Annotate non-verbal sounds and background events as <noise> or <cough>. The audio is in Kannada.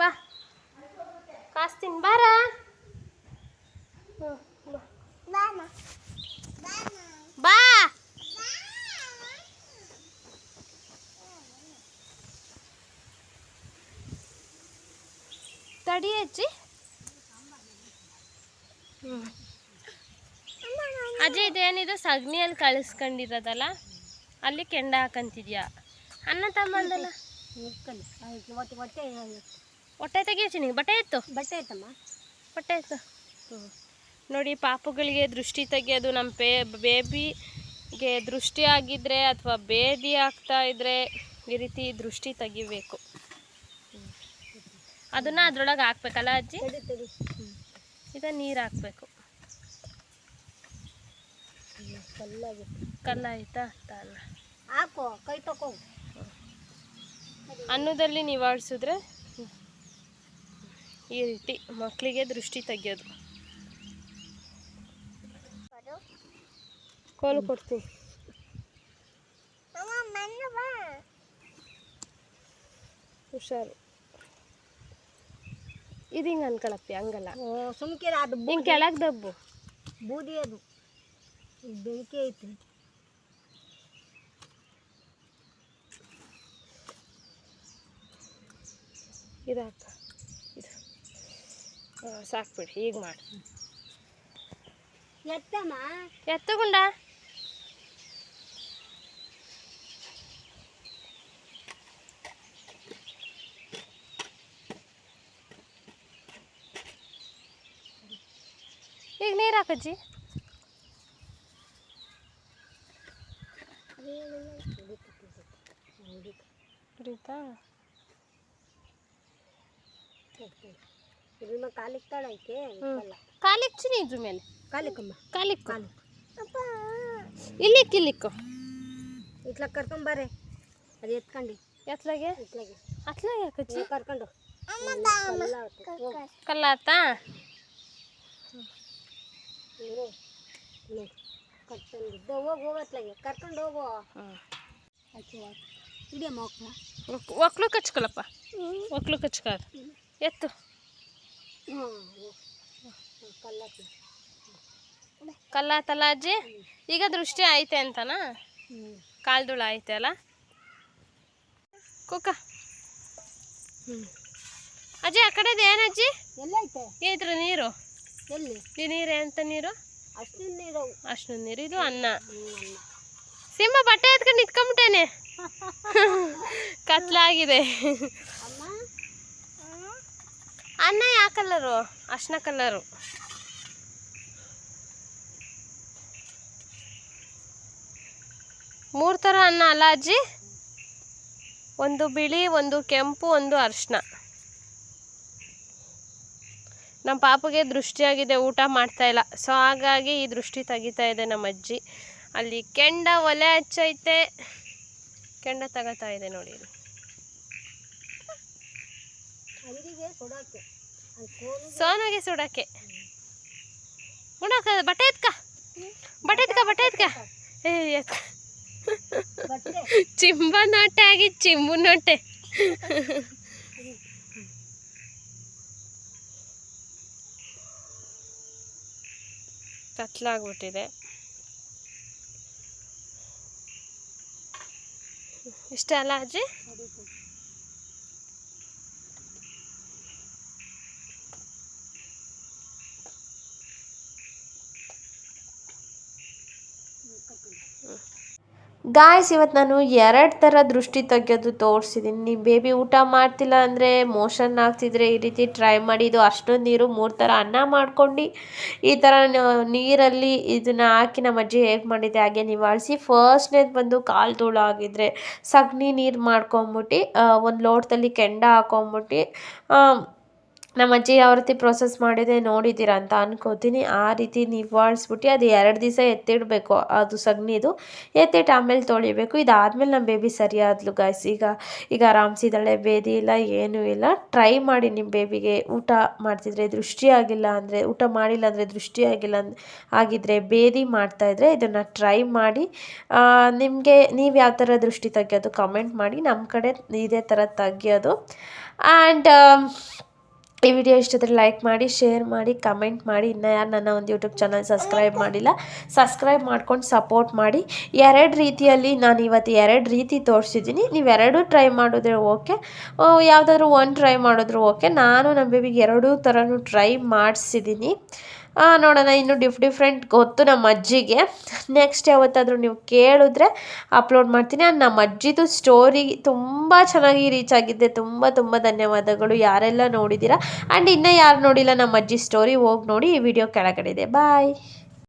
ಬಾ. ಕಾಸ್ತೀನಿ ಬಾರ? ಬಾ. ತಡಿ ಅಜ್ಜಿ. ಅಜ್ಜಿ, ಇದೇನಿದು ಸಗಣಿಯಲ್ಲಿ ಕಳಿಸ್ಕೊಂಡಿರೋದಲ್ಲ? ಅಲ್ಲಿ ಕೆಂಡ ಹಾಕಂತಿದ್ಯಾ? ಅನ್ನ ತಮ್ಮಂದಲ್ಲ? ಹೊಟ್ಟೆ ಹೊಟ್ಟೆ ಹೊಟ್ಟೆ ತೆಗಿಯೋಚಿನಿ ಬಟ್ಟೆ ಇತ್ತು ಬಟ್ಟೆ ಆಯ್ತಮ್ಮ ಬಟ್ಟೆ ಎತ್ತು. ನೋಡಿ ಪಾಪುಗಳಿಗೆ ದೃಷ್ಟಿ ತೆಗಿಯೋದು ನಮ್ಮ ಪೇ ಬೇಬಿಗೆ ದೃಷ್ಟಿ ಆಗಿದ್ರೆ ಅಥವಾ ಬೇದಿ ಆಗ್ತಾ ಇದ್ರೆ ಈ ರೀತಿ ದೃಷ್ಟಿ ತೆಗಿಬೇಕು. ಅದನ್ನ ಅದ್ರೊಳಗೆ ಹಾಕ್ಬೇಕಲ್ಲ ಅಜ್ಜಿ? ಈಗ ನೀರು ಹಾಕ್ಬೇಕು. ಕಲ್ಲಾಯ್ತಾ? ಅಲ್ಲ ಹಾಕೋ ಕೈ ತಕೋ. ಅನ್ನದಲ್ಲಿ ನಿವಾಳಿಸಿದ್ರೆ ಈ ರೀತಿ ಮಕ್ಕಳಿಗೆ ದೃಷ್ಟಿ ತೆಗಿಯೋದು. ಕೋಲು ಕೊಡ್ತೀನಿ ಹುಷಾರು. ಇದು ಹಿಂಗೆ ಅನ್ಕೊಳಪ್ಪಿ ಹಂಗಲ್ಲ. ಸುಮ್ಕೆ ಅದು ಹಿಂಗೆ ಕೆಳಗೆ ದಬ್ಬು. ಬೂದಿ ಅದು. ಬೆಂಕಿ ಐತಿ ಇದು ಹಾಕ ಇದು ಹಾಂ ಸಾಕ್ಬಿಡಿ ಈಗ ಮಾಡಿ. ಎತ್ತಮ್ಮ? ಎತ್ತುಗುಂಡ? ಈಗ ನೀರು ಹಾಕಜ್ಜಿ. ಕುಡಿತಾ? ಇದನ್ನ ಕಾಲಿಗೆ ತಾಳೈತೆ ಹ್ಞೂ ಕಾಲಿಕ್ಚಿ ನೀ ಇದ್ರ ಮೇಲೆ ಕಾಲಿಕಮ್ಮ ಕಾಲಿಕ್ಕು ಕಾಲಿ ಇಲ್ಲಿಕ್ಕು ಇಲ್ಲಿಕ್ಕು ಇಟ್ಲ ಕರ್ಕೊಂಬಾರೆ ಅದು ಎತ್ಕೊಂಡು ಎತ್ಲಾಗೆ ಇಟ್ಲಾಗೆ ಅತ್ಲಾಗೆ ಹಾಕಜ್ಜಿ ಕರ್ಕೊಂಡು ಕಲ್ಲ ಆತು. ಹೋಗು. ಕಲ್ಲಾತಾ ಇರು. ಇರು. ಕರ್ಕೊಂಡ್ ಹೋಗು ಹೋಗತ್ಲಾಗೆ ಕರ್ಕೊಂಡು ಹೋಗು ಹ್ಞೂ ಆಚೆ ಹಿಡಿಯಮ್ಮ ಹೋಗ್ಲ ಒಕ್ಲು ಕಚ್ಕೊಳಪ್ಪ ಒಕ್ಲು ಕಚ್ಕ ಎತ್ತು ಕಲ್ಲಾಕಿ ಕಲ್ಲಾತಲ್ಲ ಅಜ್ಜಿ ಈಗ ದೃಷ್ಟಿ ಐತೆ ಅಂತನಾ? ಕಾಲ್ದುಳ ಐತೆ ಅಲ್ಲ? ಕುಕ್ಕ. ಅಜ್ಜಿ ಆ ಕಡೆದು ಏನಜ್ಜಿ ಇದ್ರ ನೀರು? ಈ ನೀರು ಎಂತ ನೀರು? ಅಷ್ಟೊಂದು ಅಷ್ಟು ನೀರು ಇದು ಅನ್ನ. ಸಿಂಹ ಬಟ್ಟೆ ಎತ್ಕೊಂಡು ನಿತ್ಕೊಂಬಿಟ್ಟೇನೆ. <laughs> ಕತ್ಲಾಗಿದೆ. ಅನ್ನ ಯಾವ ಕಲರು ಅರ್ಶಿನ ಕಲರು ಮೂರು ಥರ ಅನ್ನ ಅಲ್ಲ ಅಜ್ಜಿ? ಒಂದು ಬಿಳಿ, ಒಂದು ಕೆಂಪು, ಒಂದು ಅರ್ಶಿನ. ನಮ್ಮ ಪಾಪಗೆ ದೃಷ್ಟಿಯಾಗಿದೆ, ಊಟ ಮಾಡ್ತಾ ಇಲ್ಲ. ಸೊ ಹಾಗಾಗಿ ಈ ದೃಷ್ಟಿ ತೆಗಿತಾ ಇದೆ ನಮ್ಮ ಅಜ್ಜಿ. ಅಲ್ಲಿ ಕೆಂಡ ಒಲೆ ಹಚ್ಚೈತೆ. ಕೆಂಡ ತಗೋತಾ ಇದೆ ನೋಡಿ ಸೋನುಗೆ ಸುಡಕ್ಕೆ ಉಣಕ ಬಟ್ಟೆ ಎತ್ಕ? ಬಟ್ಟೆ ಎತ್ಕ ಬಟ್ಟೆ ಎತ್ಕ? ಏ ಎತ್ಕ. ಚಿಂಬ ನೊಟ್ಟೆ ಆಗಿ ಚಿಂಬು ನೊಟ್ಟೆ ಕತ್ಲಾಗ್ಬಿಟ್ಟಿದೆ. ಇಷ್ಟ ಅಲ್ಲ ಅಜ್ಜಿ? ಗಾಯ್ಸ್ ಇವತ್ತು ನಾನು ಎರಡು ಥರ ದೃಷ್ಟಿ ತೆಗೆಯೋದು ತೋರಿಸಿದ್ದೀನಿ ನೀವು ಬೇಬಿ ಊಟ ಮಾಡ್ತಿಲ್ಲ ಅಂದರೆ ಮೋಷನ್ ಆಗ್ತಿದ್ರೆ ಈ ರೀತಿ ಟ್ರೈ ಮಾಡಿ, ಇದು ಅಷ್ಟೊಂದು ನೀರು, ಮೂರು ಥರ ಅನ್ನ ಮಾಡ್ಕೊಂಡು, ಈ ಥರ ನೀರಲ್ಲಿ ಇದನ್ನು ಹಾಕಿ ನಮ್ಮ ಅಜ್ಜಿ ಹೇಗೆ ಮಾಡಿದ್ದೆ ಹಾಗೆ ನಿವಾಳಿಸಿ. ಫಸ್ಟ್ನೇದು ಬಂದು ಕಾಲು ಧೂಳು ಆಗಿದ್ರೆ ಸಗಣಿ ನೀರು ಮಾಡ್ಕೊಂಬಿಟ್ಟು ಒಂದು ಲೋಟದಲ್ಲಿ ಕೆಂಡ ಹಾಕೊಂಬಿಟ್ಟು ನಮ್ಮ ಅಜ್ಜಿ ಯಾವ ರೀತಿ ಪ್ರೋಸೆಸ್ ಮಾಡಿದೆ ನೋಡಿದ್ದೀರ ಅಂತ ಅನ್ಕೋತೀನಿ. ಆ ರೀತಿ ನಿವಾಳಿಸ್ಬಿಟ್ಟು ಅದು ಎರಡು ದಿವಸ ಎತ್ತಿಡಬೇಕು. ಅದು ಸಗಣಿದು ಎತ್ತಿಟ್ಟು ಆಮೇಲೆ ತೊಳಿಬೇಕು. ಇದಾದಮೇಲೆ ನಮ್ಮ ಬೇಬಿ ಸರಿಯಾದ್ಲು ಗಾಯ್ಸ್ ಈಗ ಈಗ ಆರಾಮ್ಸಿದ್ದಾಳೆ ಬೇದಿ ಇಲ್ಲ, ಏನೂ ಇಲ್ಲ. ಟ್ರೈ ಮಾಡಿ ನಿಮ್ಮ ಬೇಬಿಗೆ ಊಟ ಮಾಡ್ತಿದ್ರೆ ದೃಷ್ಟಿ ಆಗಿಲ್ಲ ಅಂದರೆ, ಊಟ ಮಾಡಿಲ್ಲ ಅಂದರೆ ದೃಷ್ಟಿ ಆಗಿಲ್ಲ ಆಗಿದ್ದರೆ ಆಗಿದ್ರೆ ಬೇದಿ ಮಾಡ್ತಾಯಿದ್ರೆ ಇದನ್ನು ಟ್ರೈ ಮಾಡಿ ನಿಮಗೆ ನೀವು ಯಾವ ಥರ ದೃಷ್ಟಿ ತೆಗಿಯೋದು ಕಮೆಂಟ್ ಮಾಡಿ. ನಮ್ಮ ಕಡೆ ಇದೇ ಥರ ತೆಗಿಯೋದು. ಆ್ಯಂಡ್ ಈ ವಿಡಿಯೋ ಇಷ್ಟಿದ್ರೆ ಲೈಕ್ ಮಾಡಿ ಶೇರ್ ಮಾಡಿ ಕಮೆಂಟ್ ಮಾಡಿ. ಇನ್ನು ಯಾರು ನನ್ನ ಒಂದು ಯೂಟ್ಯೂಬ್ ಚಾನಲ್ ಸಬ್ಸ್ಕ್ರೈಬ್ ಮಾಡಿಲ್ಲ ಸಬ್ಸ್ಕ್ರೈಬ್ ಮಾಡ್ಕೊಂಡು ಸಪೋರ್ಟ್ ಮಾಡಿ. ಎರಡು ರೀತಿಯಲ್ಲಿ ನಾನು ಇವತ್ತು ಎರಡು ರೀತಿ ತೋರಿಸಿದ್ದೀನಿ. ಎರಡೂ ಟ್ರೈ ಮಾಡಿದ್ರೆ ಓಕೆ ಯಾವುದಾದ್ರೂ ಒಂದು ಟ್ರೈ ಮಾಡಿದ್ರು ಓಕೆ ನಾನು ನಮ್ಮ ಬೇಬಿಗೆ ಎರಡೂ ಥರನೂ ಟ್ರೈ ಮಾಡಿಸಿದ್ದೀನಿ. ನೋಡೋಣ, ಇನ್ನು ಡಿಫ್ ಡಿಫ್ರೆಂಟ್ ಗೊತ್ತು ನಮ್ಮ ಅಜ್ಜಿಗೆ. ನೆಕ್ಸ್ಟ್ ಯಾವತ್ತಾದರೂ ನೀವು ಕೇಳಿದ್ರೆ ಅಪ್ಲೋಡ್ ಮಾಡ್ತೀನಿ. ಆ್ಯಂಡ್ ನಮ್ಮ ಅಜ್ಜಿದು ಸ್ಟೋರಿ ತುಂಬ ಚೆನ್ನಾಗಿ ರೀಚ್ ಆಗಿದೆ. ತುಂಬ ತುಂಬ ಧನ್ಯವಾದಗಳು. ಯಾರೆಲ್ಲ ನೋಡಿದ್ದೀರಾ ಆ್ಯಂಡ್ ಇನ್ನೂ ಯಾರು ನೋಡಿಲ್ಲ ನಮ್ಮ ಅಜ್ಜಿ ಸ್ಟೋರಿ ಹೋಗಿ ನೋಡಿ ಈ ವಿಡಿಯೋ ಕೆಳಗಡೆ ಇದೆ. ಬಾಯ್